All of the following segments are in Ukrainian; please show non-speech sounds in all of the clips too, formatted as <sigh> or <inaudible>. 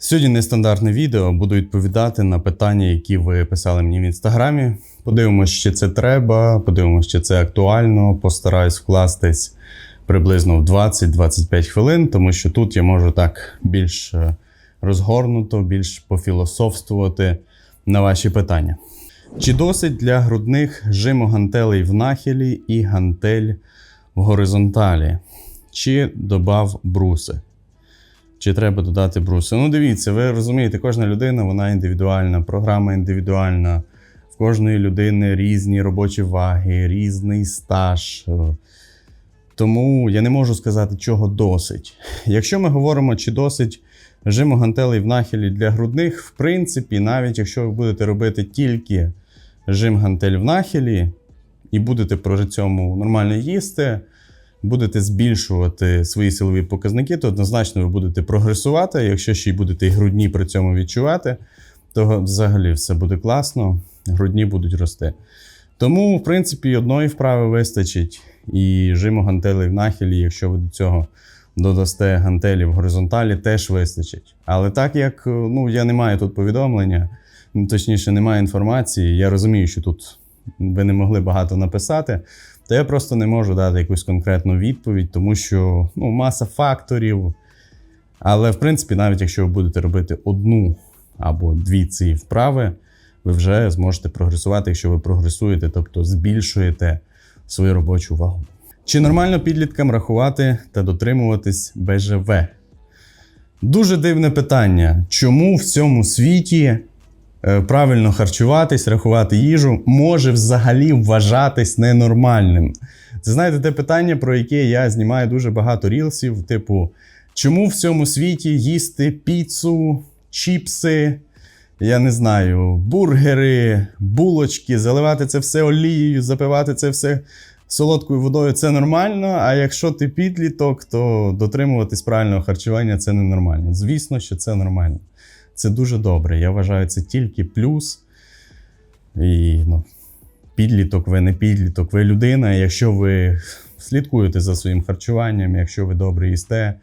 Сьогодні нестандартне відео. Буду відповідати на питання, які ви писали мені в інстаграмі. Подивимося, чи це треба, подивимося, чи це актуально. Постараюсь вкластись приблизно в 20-25 хвилин, тому що тут я можу так більш е, розгорнуто, більш пофілософствувати на ваші питання. Чи досить для грудних жиму гантелей в нахилі і гантель в горизонталі? Чи додав бруси? Чи треба додати бруси? Ну, дивіться, ви розумієте, кожна людина вона індивідуальна, програма індивідуальна. В кожної людини різні робочі ваги, різний стаж. Тому я не можу сказати, чого досить. Якщо ми говоримо, чи досить жиму гантелей в нахилі для грудних, в принципі, навіть якщо ви будете робити тільки жим гантель в нахилі і будете при цьому нормально їсти, будете збільшувати свої силові показники, то однозначно ви будете прогресувати. Якщо ще й будете і грудні при цьому відчувати, то взагалі все буде класно, грудні будуть рости. Тому, в принципі, одної вправи вистачить і жиму гантелей в нахилі, якщо ви до цього додасте гантелі в горизонталі, теж вистачить. Але так як ну, я не маю тут повідомлення, точніше, немає інформації, я розумію, що тут ви не могли багато написати, то я просто не можу дати якусь конкретну відповідь, тому що ну, маса факторів. Але, в принципі, навіть якщо ви будете робити одну або дві ці вправи, ви вже зможете прогресувати, якщо ви прогресуєте, тобто збільшуєте свою робочу вагу. Чи нормально підліткам рахувати та дотримуватись БЖВ? Дуже дивне питання. Чому в цьому світі правильно харчуватись, рахувати їжу може взагалі вважатись ненормальним? Це знаєте, те питання, про яке я знімаю дуже багато рілсів, типу, чому в цьому світі їсти піцу, чіпси, я не знаю, бургери, булочки, заливати це все олією, запивати це все солодкою водою це нормально. А якщо ти підліток, то дотримуватись правильного харчування це ненормально. Звісно, що це нормально. Це дуже добре. Я вважаю, це тільки плюс. І ну, підліток, ви не підліток, ви людина. Якщо ви слідкуєте за своїм харчуванням, якщо ви добре їсте,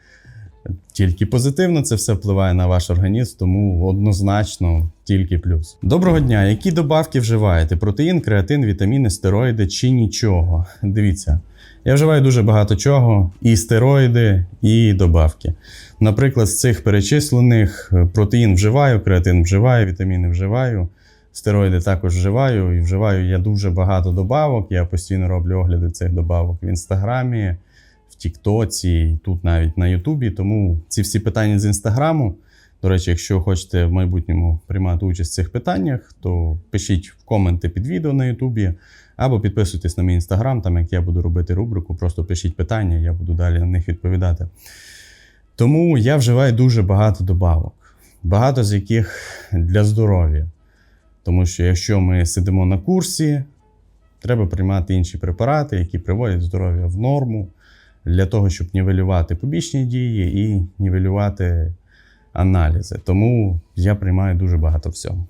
тільки позитивно це все впливає на ваш організм, тому однозначно тільки плюс. Доброго дня! Які добавки вживаєте? Протеїн, креатин, вітаміни, стероїди чи нічого? Дивіться, я вживаю дуже багато чого: і стероїди, і добавки. Наприклад, з цих перечислених е, протеїн вживаю, креатин вживаю, вітаміни вживаю. Стероїди також вживаю, і вживаю я дуже багато добавок. Я постійно роблю огляди цих добавок в інстаграмі, в Тіктоці, тут навіть на Ютубі. Тому ці всі питання з інстаграму. До речі, якщо хочете в майбутньому приймати участь в цих питаннях, то пишіть в коменти під відео на Ютубі або підписуйтесь на мій інстаграм, там як я буду робити рубрику, просто пишіть питання, я буду далі на них відповідати. Тому я вживаю дуже багато добавок, багато з яких для здоров'я. Тому що якщо ми сидимо на курсі, треба приймати інші препарати, які приводять здоров'я в норму, для того, щоб нівелювати побічні дії і нівелювати аналізи. Тому я приймаю дуже багато всього.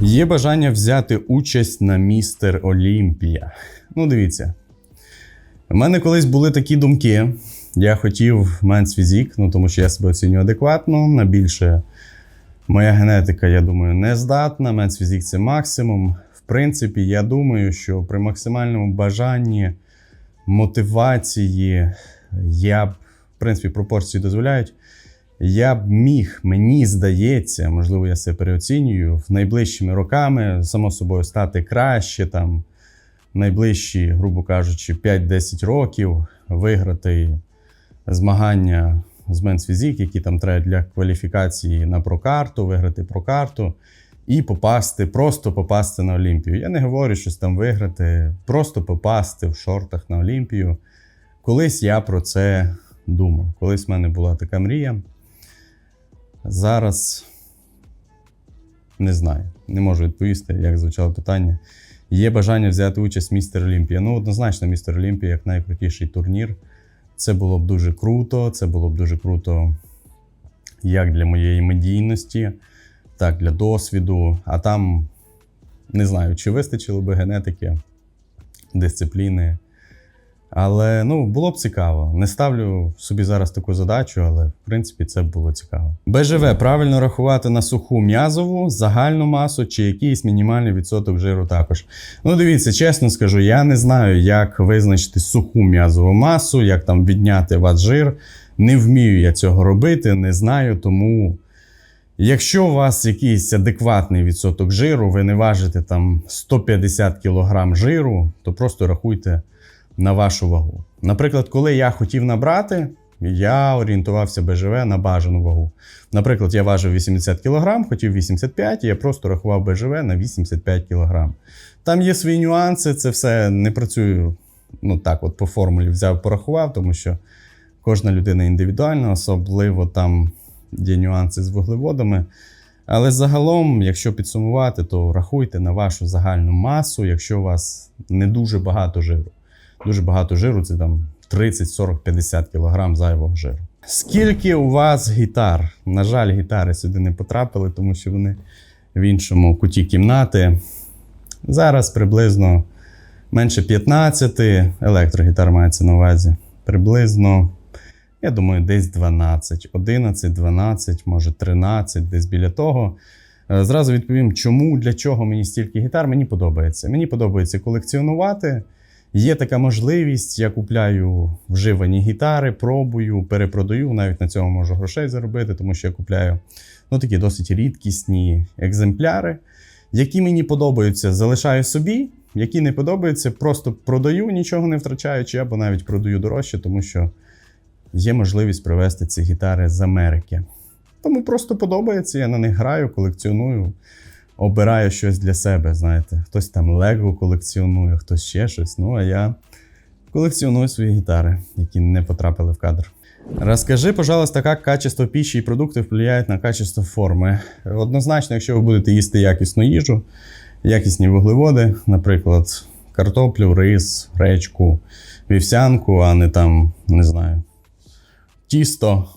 Є бажання взяти участь на містер Олімпія. Ну, дивіться. У мене колись були такі думки. Я хотів менс фізік, ну тому що я себе оцінюю адекватно, на більше моя генетика, я думаю, не здатна. Менс фізік це максимум. В принципі, я думаю, що при максимальному бажанні, мотивації, я в принципі, пропорції дозволяють. Я б міг, мені здається, можливо, я себе переоцінюю, в найближчими роками, само собою, стати краще, там, найближчі, грубо кажучи, 5-10 років виграти змагання з Men's Physique, які там треба для кваліфікації на прокарту, виграти прокарту і попасти, просто попасти на Олімпію. Я не говорю щось там виграти, просто попасти в шортах на Олімпію. Колись я про це думав. Колись в мене була така мрія. Зараз не знаю, не можу відповісти, як звучало питання. Є бажання взяти участь в містер Олімпія. Ну, однозначно, містер Олімпія як найкрутіший турнір. Це було б дуже круто. Це було б дуже круто як для моєї медійності, так для досвіду. А там не знаю, чи вистачило би генетики, дисципліни. Але ну, було б цікаво. Не ставлю собі зараз таку задачу, але в принципі це б було цікаво. БЖВ правильно рахувати на суху м'язову, загальну масу чи якийсь мінімальний відсоток жиру також. Ну, дивіться, чесно скажу, я не знаю, як визначити суху м'язову масу, як там відняти ваш жир. Не вмію я цього робити, не знаю, тому. Якщо у вас якийсь адекватний відсоток жиру, ви не важите там 150 кг жиру, то просто рахуйте на вашу вагу. Наприклад, коли я хотів набрати, я орієнтувався БЖВ на бажану вагу. Наприклад, я важив 80 кг, хотів 85, і я просто рахував БЖВ на 85 кг. Там є свої нюанси, це все не працює ну так, от по формулі взяв, порахував, тому що кожна людина індивідуальна, особливо там є нюанси з вуглеводами. Але загалом, якщо підсумувати, то рахуйте на вашу загальну масу, якщо у вас не дуже багато жиру. Дуже багато жиру це там 30, 40, 50 кг зайвого жиру. Скільки у вас гітар? На жаль, гітари сюди не потрапили, тому що вони в іншому куті кімнати. Зараз приблизно менше 15 електрогітар мається на увазі. Приблизно, я думаю, десь 12, 11, 12, може 13, десь біля того. Е, Зразу відповім, чому, для чого мені стільки гітар. Мені подобається. Мені подобається колекціонувати. Є така можливість, я купляю вживані гітари, пробую, перепродаю. Навіть на цьому можу грошей заробити, тому що я купляю ну, такі досить рідкісні екземпляри, які мені подобаються, залишаю собі. Які не подобаються, просто продаю, нічого не втрачаючи, або навіть продаю дорожче, тому що є можливість привезти ці гітари з Америки. Тому просто подобається, я на них граю, колекціоную, обираю щось для себе. Знаєте, хтось там Лего колекціонує, хтось ще щось. Ну а я колекціоную свої гітари, які не потрапили в кадр. Розкажи, пожалуйста, как качество пищи и продуктов влияет на качество форми. Однозначно, якщо ви будете їсти якісну їжу, якісні вуглеводи, наприклад, картоплю, рис, гречку, вівсянку, а не там, не знаю, тісто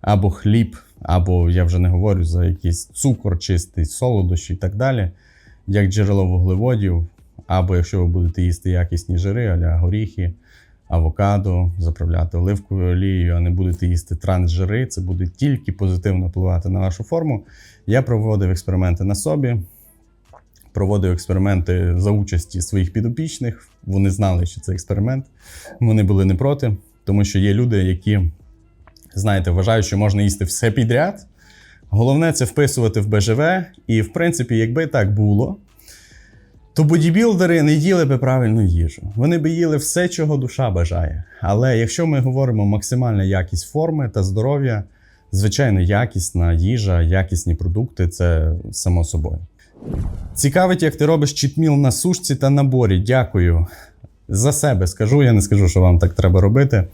або хліб, або я вже не говорю за якийсь цукор чистий, солодощі і так далі, як джерело вуглеводів, або якщо ви будете їсти якісні жири, аля горіхи, авокадо, заправляти оливковою олією, а не будете їсти трансжири, це буде тільки позитивно впливати на вашу форму. Я проводив експерименти на собі, проводив експерименти за участі своїх підопічних. Вони знали, що це експеримент. Вони були не проти, тому що є люди, які, знаєте, вважають, що можна їсти все підряд. Головне це вписувати в БЖВ. І, в принципі, якби так було, то бодібілдери не їли би правильну їжу. Вони би їли все, чого душа бажає. Але якщо ми говоримо максимальна якість форми та здоров'я, звичайно, якісна їжа, якісні продукти це само собою. Цікавить, як ти робиш чітміл на сушці та наборі. Дякую. За себе скажу, я не скажу, що вам так треба робити.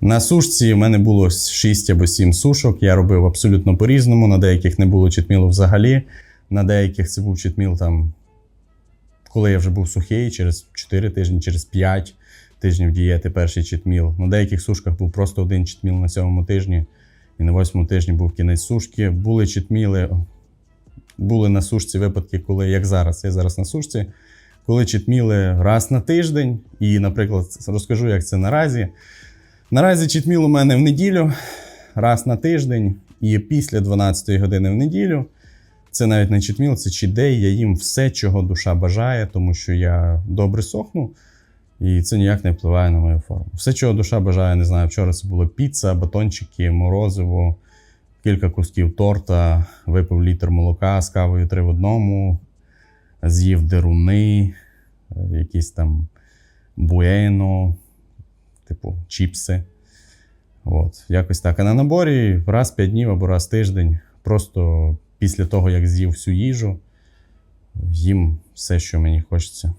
На сушці в мене було 6 або 7 сушок. Я робив абсолютно по-різному. На деяких не було читмілу взагалі. На деяких це був читміл там, коли я вже був сухий, через 4 тижні, через 5 тижнів дієти перший читміл. На деяких сушках був просто один читміл на сьомому тижні, і на восьмому тижні був кінець сушки. Були читміли, були на сушці випадки, коли, як зараз, я зараз на сушці, коли читміли раз на тиждень. І, наприклад, розкажу, як це наразі. Наразі читміл у мене в неділю, раз на тиждень, і після 12 години в неділю. Це навіть не читміл, це чідей. Я їм все, чого душа бажає, тому що я добре сохну, і це ніяк не впливає на мою форму. Все, чого душа бажає, не знаю. Вчора це було піца, батончики, морозиво, кілька кусків торта, випив літр молока з кавою три в одному, з'їв деруни, якісь там буено, типу чіпси. От, якось так. А на наборі раз в 5 днів або раз в тиждень. Просто після того, як з'їв всю їжу, їм все, що мені хочеться.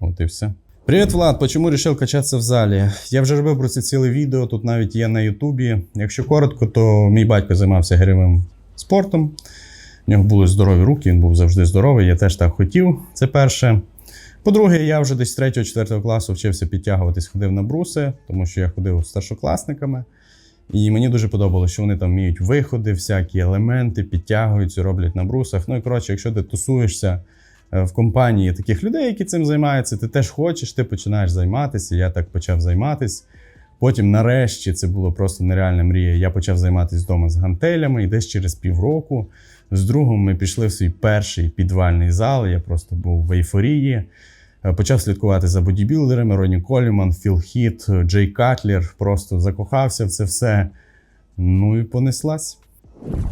От і все. Привіт, Влад! Почему решил качатися в залі? Я вже робив про це ціле відео, тут навіть є на Ютубі. Якщо коротко, то мій батько займався гирьовим спортом. У нього були здорові руки, він був завжди здоровий. Я теж так хотів. Це перше. По-друге, я вже десь 3-4 класу вчився підтягуватись, ходив на бруси, тому що я ходив з старшокласниками. І мені дуже подобалося, що вони там вміють виходи, всякі елементи, підтягуються, роблять на брусах. Ну і коротше, якщо ти тусуєшся е, в компанії таких людей, які цим займаються. Ти теж хочеш, ти починаєш займатися. Я так почав займатися. Потім, нарешті, це було просто нереальна мрія. Я почав займатися вдома з гантелями, і десь через півроку з другом ми пішли в свій перший підвальний зал. Я просто був в ейфорії. Е, Почав слідкувати за бодібілдерами: Роні Коліман, Філ Хіт, Джей Катлер. Просто закохався в це все. Ну і понеслась.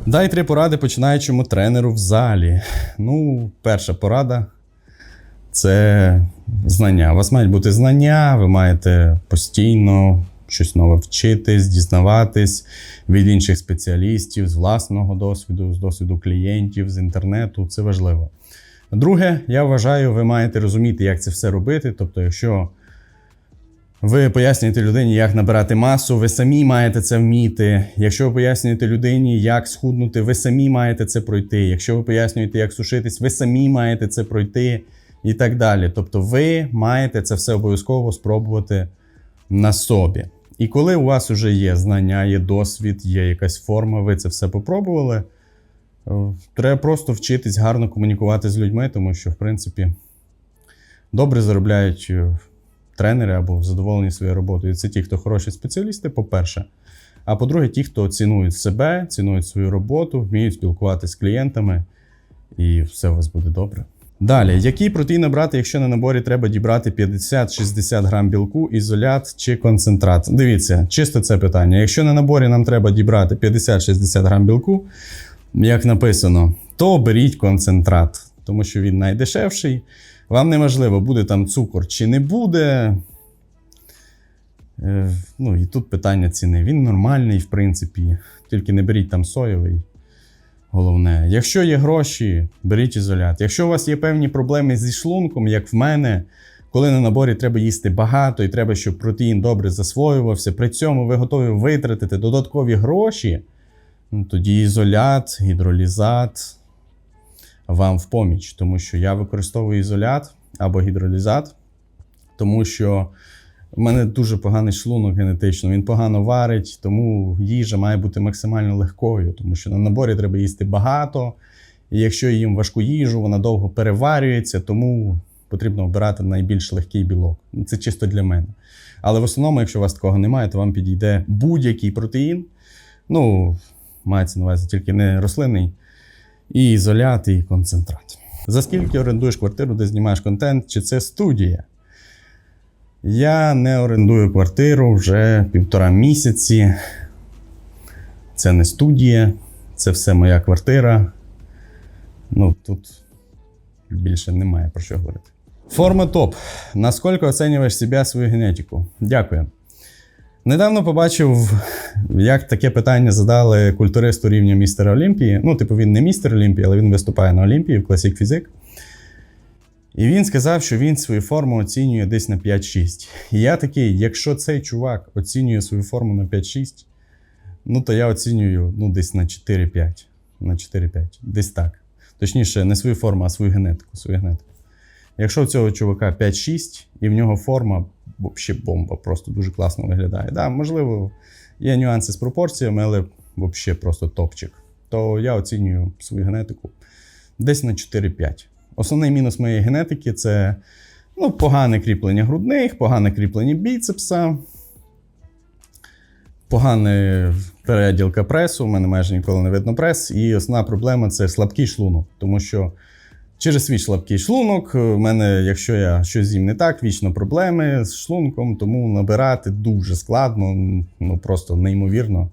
Дай три поради починаючому тренеру в залі. Ну, перша порада це знання. У вас мають бути знання, ви маєте постійно щось нове вчитись, дізнаватись від інших спеціалістів, з власного досвіду, з досвіду клієнтів, з інтернету. Це важливо. Друге, я вважаю, ви маєте розуміти, як це все робити. Тобто, якщо ви пояснюєте людині, як набирати масу, ви самі маєте це вміти. Якщо ви пояснюєте людині, як схуднути, ви самі маєте це пройти. Якщо ви пояснюєте, як сушитись, ви самі маєте це пройти і так далі. Тобто, ви маєте це все обов'язково спробувати на собі. І коли у вас вже є знання, є досвід, є якась форма, ви це все попробували. Треба просто вчитись гарно комунікувати з людьми, тому що, в принципі, добре заробляють е, тренери або задоволені своєю роботою. Це ті, хто хороші спеціалісти, по-перше. А по-друге, ті, хто цінують себе, цінують свою роботу, вміють спілкуватися з клієнтами, і все у вас буде добре. Далі, який протеїн брати, якщо на наборі треба дібрати 50-60 грам білку, ізолят чи концентрат? Дивіться, чисто це питання. Якщо на наборі нам треба дібрати 50-60 грам білку, як написано, то беріть концентрат, тому що він найдешевший. Вам не важливо, буде там цукор чи не буде. Е, Ну і тут питання ціни. Він нормальний, в принципі, тільки не беріть там соєвий. Головне, якщо є гроші, беріть ізолят. Якщо у вас є певні проблеми зі шлунком, як в мене, коли на наборі треба їсти багато і треба, щоб протеїн добре засвоювався, при цьому ви готові витратити додаткові гроші, ну, тоді ізолят, гідролізат вам в поміч, тому що я використовую ізолят або гідролізат, тому що в мене дуже поганий шлунок генетично, він погано варить, тому їжа має бути максимально легкою, тому що на наборі треба їсти багато. І якщо їм важку їжу, вона довго переварюється, тому потрібно обирати найбільш легкий білок. Це чисто для мене. Але в основному, якщо у вас такого немає, то вам підійде будь-який протеїн. Ну, мається на увазі тільки не рослинний, і ізолят, і концентрат. За скільки орендуєш квартиру, де знімаєш контент, чи це студія? Я не орендую квартиру вже півтора місяці. Це не студія, це все моя квартира. Ну, тут більше немає про що говорити. Форма топ. Наскільки оцінюєш себе свою генетику? Дякую. Недавно побачив, як таке питання задали культуристу рівня містера Олімпії. Ну, типу, він не містер Олімпії, але він виступає на Олімпії в Classic Physique. І він сказав, що він свою форму оцінює десь на 5-6. І я такий, якщо цей чувак оцінює свою форму на 5-6, ну то я оцінюю ну, десь на 4-5. На 4-5. Десь так. Точніше, не свою форму, а свою генетику. Свою генетику. Якщо у цього чувака 5-6, і в нього форма взагалі бомба, просто дуже класно виглядає. Да, можливо, є нюанси з пропорціями, але взагалі просто топчик. То я оцінюю свою генетику десь на 4-5. Основний мінус моєї генетики це ну, погане кріплення грудних, погане кріплення біцепса, погана переділка пресу. У мене майже ніколи не видно прес. І основна проблема це слабкий шлунок. Тому що через свій слабкий шлунок, в мене, якщо я щось з'їм не так, вічно проблеми з шлунком, тому набирати дуже складно, ну просто неймовірно.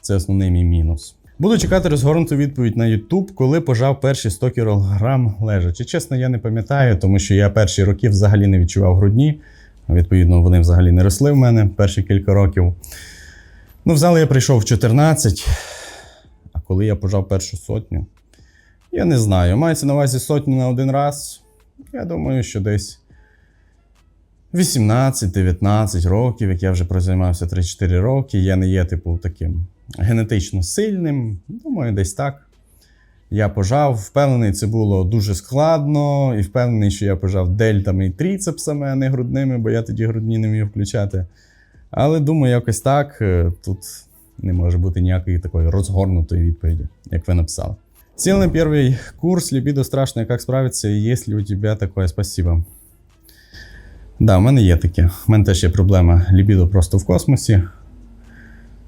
Це основний мій мінус. Буду чекати розгорнуту відповідь на YouTube, коли пожав перші 100 кг лежачи. Чесно, я не пам'ятаю, тому що я перші роки взагалі не відчував грудні. Відповідно, вони взагалі не росли в мене перші кілька років. Ну, в зал я прийшов в 14, а коли я пожав першу сотню, я не знаю. Мається на увазі сотню на один раз. Я думаю, що десь 18-19 років, як я вже прозаймався 3-4 роки, я не є, типу, таким генетично сильним. Думаю, десь так. Я пожав. Впевнений, це було дуже складно, і впевнений, що я пожав дельтами і тріцепсами, а не грудними, бо я тоді грудні не міг включати. Але думаю, якось так. е, Тут не може бути ніякої такої розгорнутої відповіді, як ви написали. Сел на первый курс «Либидо страшное. Как справиться? Есть ли у тебя такое? Спасибо. Да, в мене є таке. У мене теж є проблема лібідо просто в космосі.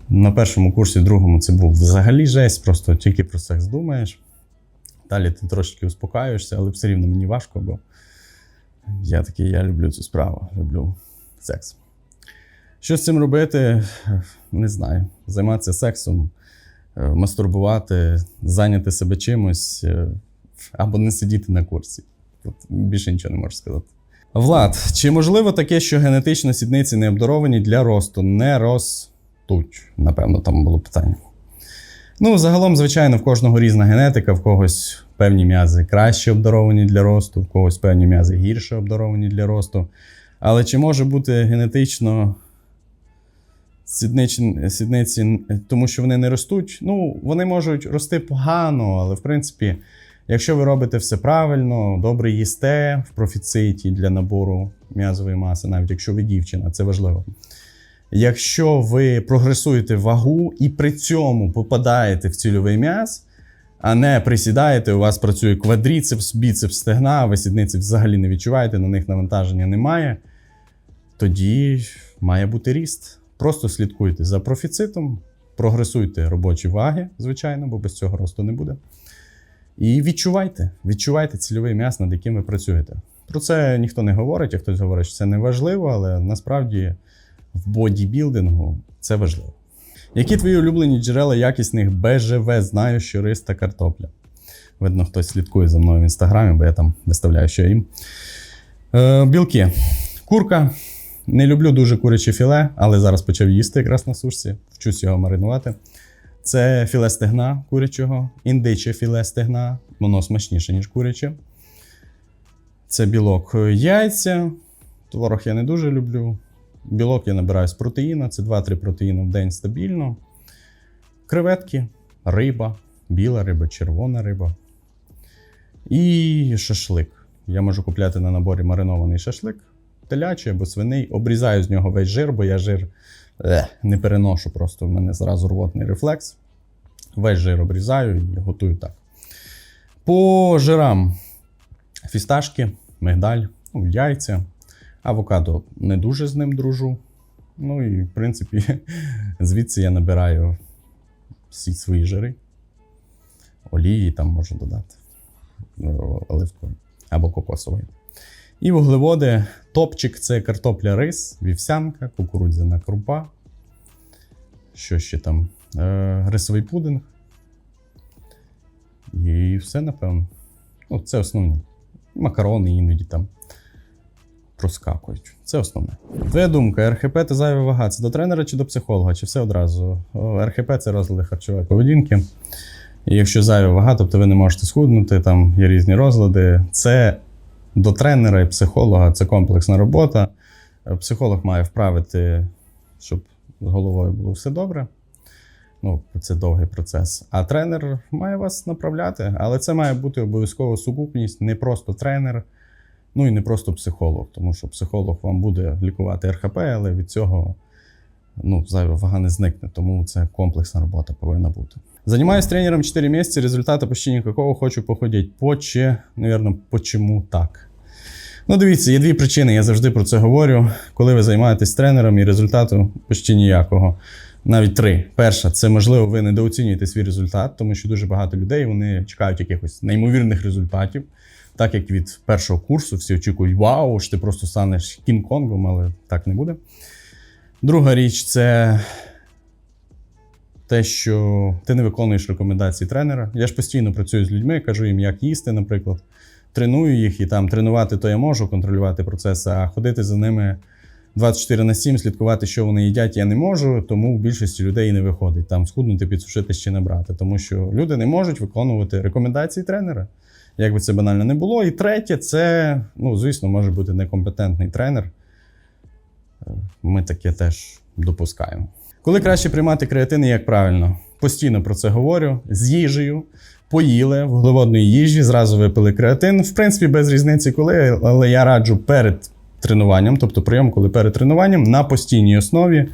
На першому курсі, другому це був взагалі жесть, просто тільки про секс думаєш. Далі ти трошечки успокаюєшся, але все рівно мені важко, бо я такий, я люблю цю справу, люблю секс. Що з цим робити? Не знаю. Займатися сексом, мастурбувати, зайняти себе чимось е, або не сидіти на курсі. Тут більше нічого не можу сказати. Влад, чи можливо таке, що генетично сідниці не обдаровані для росту, не ростуть? Напевно, там було питання. Ну, загалом, звичайно, в кожного різна генетика, в когось певні м'язи краще обдаровані для росту, в когось певні м'язи гірше обдаровані для росту. Але чи може бути генетично сідниці, сідниці, тому що вони не ростуть? Ну, вони можуть рости погано, але в принципі, якщо ви робите все правильно, добре їсте в профіциті для набору м'язової маси, навіть якщо ви дівчина, це важливо. Якщо ви прогресуєте вагу і при цьому попадаєте в цільовий м'яз, а не присідаєте, у вас працює квадріцепс, біцепс, стегна, ви сідниці взагалі не відчуваєте, на них навантаження немає, тоді має бути ріст. Просто слідкуйте за профіцитом, прогресуйте робочі ваги, звичайно, бо без цього росту не буде. І відчувайте, відчувайте цільовий м'яз, над яким ви працюєте. Про це ніхто не говорить, а хтось говорить, що це не важливо, але насправді в бодібілдингу це важливо. Які твої улюблені джерела якісних БЖВ? Знаю, що рис та картопля. Видно, хтось слідкує за мною в інстаграмі, бо я там виставляю, що їм. Е, білки. Курка. Не люблю дуже куряче філе, але зараз почав їсти якраз на сушці. Вчусь його маринувати. Це філе стегна курячого, індиче філе стегна, воно смачніше, ніж куряче. Це білок яйця. Творог я не дуже люблю. Білок я набираю з протеїна, це 2-3 протеїни в день стабільно. Креветки, риба, біла риба, червона риба. І шашлик. Я можу купляти на наборі маринований шашлик, телячий або свиний. Обрізаю з нього весь жир, бо я жир е, не переношу, просто в мене зразу рвотний рефлекс. Весь жир обрізаю і готую так. По жирам фісташки, мигдаль, ну, яйця. Авокадо не дуже з ним дружу. Ну і, в принципі, <laughs> звідси я набираю всі свої жири. Олії там можу додати ну, оливкової або кокосової. І вуглеводи. Топчик це картопля рис, вівсянка, кукурудзяна крупа. Що ще там? Е, рисовий пудинг. І все, напевно. Ну, це основне. Макарони іноді там проскакують. Це основне. Твоя думка, РХП та зайва вага це до тренера чи до психолога, чи все одразу? РХП це розлади харчової поведінки. І якщо зайва вага, тобто ви не можете схуднути, там є різні розлади. Це до тренера і психолога, це комплексна робота. Е, Психолог має вправити, щоб з головою було все добре. Ну, це довгий процес. А тренер має вас направляти, але це має бути обов'язково сукупність, не просто тренер. Ну і не просто психолог, тому що психолог вам буде лікувати РХП, але від цього ну, вага не зникне. Тому це комплексна робота повинна бути. Занимаюсь тренером 4 місяці, результату почти никакого, хочу похудеть. Поче, наверное, почему так? Ну, дивіться, є дві причини, я завжди про це говорю. Коли ви займаєтесь тренером і результату почти ніякого. Навіть три. Перша, це можливо, ви недооцінюєте свій результат, тому що дуже багато людей вони чекають якихось неймовірних результатів. Так як від першого курсу всі очікують, вау, ж ти просто станеш Кінг-Конгом, але так не буде. Друга річ це те, що ти не виконуєш рекомендації тренера. Я ж постійно працюю з людьми, кажу їм, як їсти, наприклад. Треную їх і там тренувати, то я можу контролювати процеси, а ходити за ними 24 на 7, слідкувати, що вони їдять, я не можу, тому в більшості людей не виходить там схуднути, підсушити чи набрати. Тому що люди не можуть виконувати рекомендації тренера. Як би це банально не було. І третє, це, ну, звісно, може бути некомпетентний тренер. Ми таке теж допускаємо. Коли краще приймати креатин як правильно? Постійно про це говорю. З їжею. Поїли вуглеводної їжі, зразу випили креатин. В принципі, без різниці коли, але я раджу перед тренуванням, тобто прийом, коли перед тренуванням, на постійній основі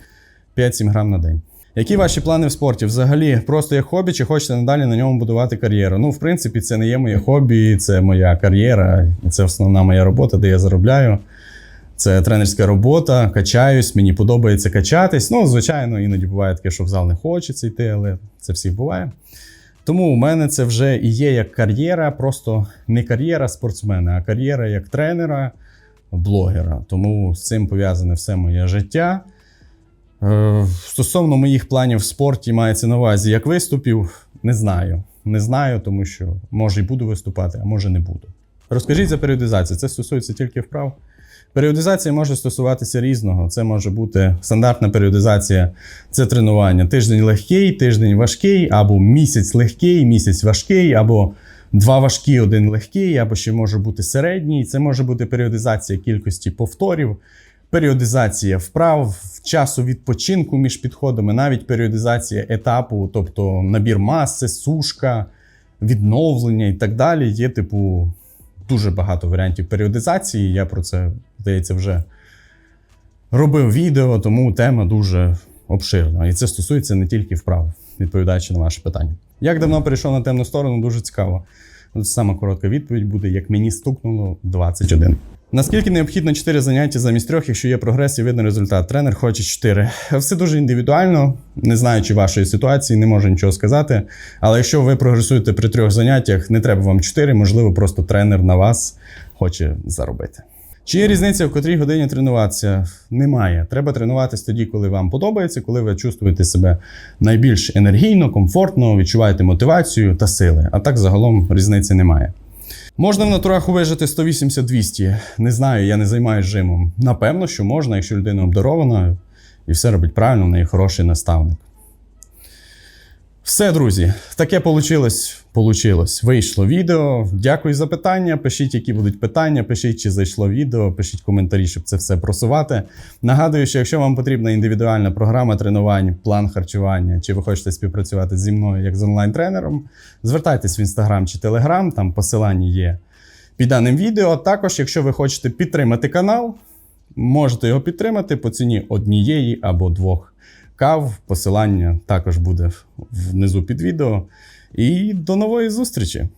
5-7 грам на день. Які ваші плани в спорті? Взагалі, просто як хобі, чи хочете надалі на ньому будувати кар'єру? Ну, в принципі, це не є моє хобі, це моя кар'єра, це основна моя робота, де я заробляю. Це тренерська робота, качаюсь, мені подобається качатись. Ну, звичайно, іноді буває таке, що в зал не хочеться йти, але це всіх буває. Тому у мене це вже і є як кар'єра, просто не кар'єра спортсмена, а кар'єра як тренера, блогера. Тому з цим пов'язане все моє життя. Е, Стосовно моїх планів в спорті мається на увазі як виступів, не знаю. Не знаю, тому що може і буду виступати, а може не буду. Розкажіть за періодизацію. Це стосується тільки вправ. Періодизація може стосуватися різного. Це може бути стандартна періодизація це тренування. Тиждень легкий, тиждень важкий, або місяць легкий, місяць важкий, або два важкі, один легкий, або ще може бути середній. Це може бути періодизація кількості повторів, періодизація вправ, часу відпочинку між підходами, навіть періодизація етапу, тобто набір маси, сушка, відновлення і так далі. Є, типу, дуже багато варіантів періодизації. Я про це, здається, вже робив відео, тому тема дуже обширна. І це стосується не тільки вправ, відповідаючи на ваше питання. Як давно перейшов на темну сторону, дуже цікаво. Саме коротка відповідь буде: як мені стукнуло 21. Наскільки необхідно 4 заняття замість трьох, якщо є прогрес і видно результат? Тренер хоче 4. Все дуже індивідуально, не знаючи вашої ситуації, не можу нічого сказати. Але якщо ви прогресуєте при трьох заняттях, не треба вам 4, можливо, просто тренер на вас хоче заробити. Чи є різниця, в котрій годині тренуватися? Немає. Треба тренуватись тоді, коли вам подобається, коли ви чувствуєте себе найбільш енергійно, комфортно, відчуваєте мотивацію та сили. А так загалом різниці немає. Можна в натурах вижити 180-200. Не знаю, я не займаюся жимом. Напевно, що можна, якщо людина обдарована і все робить правильно, в неї хороший наставник. Все, друзі, таке получилось. Получилось. Вийшло відео. Дякую за питання. Пишіть, які будуть питання, пишіть, чи зайшло відео, пишіть коментарі, щоб це все просувати. Нагадую, що якщо вам потрібна індивідуальна програма тренувань, план харчування, чи ви хочете співпрацювати зі мною як з онлайн-тренером, звертайтесь в інстаграм чи телеграм, там посилання є під даним відео. Також, якщо ви хочете підтримати канал, можете його підтримати по ціні однієї або двох кав. Посилання також буде внизу під відео. І до нової зустрічі!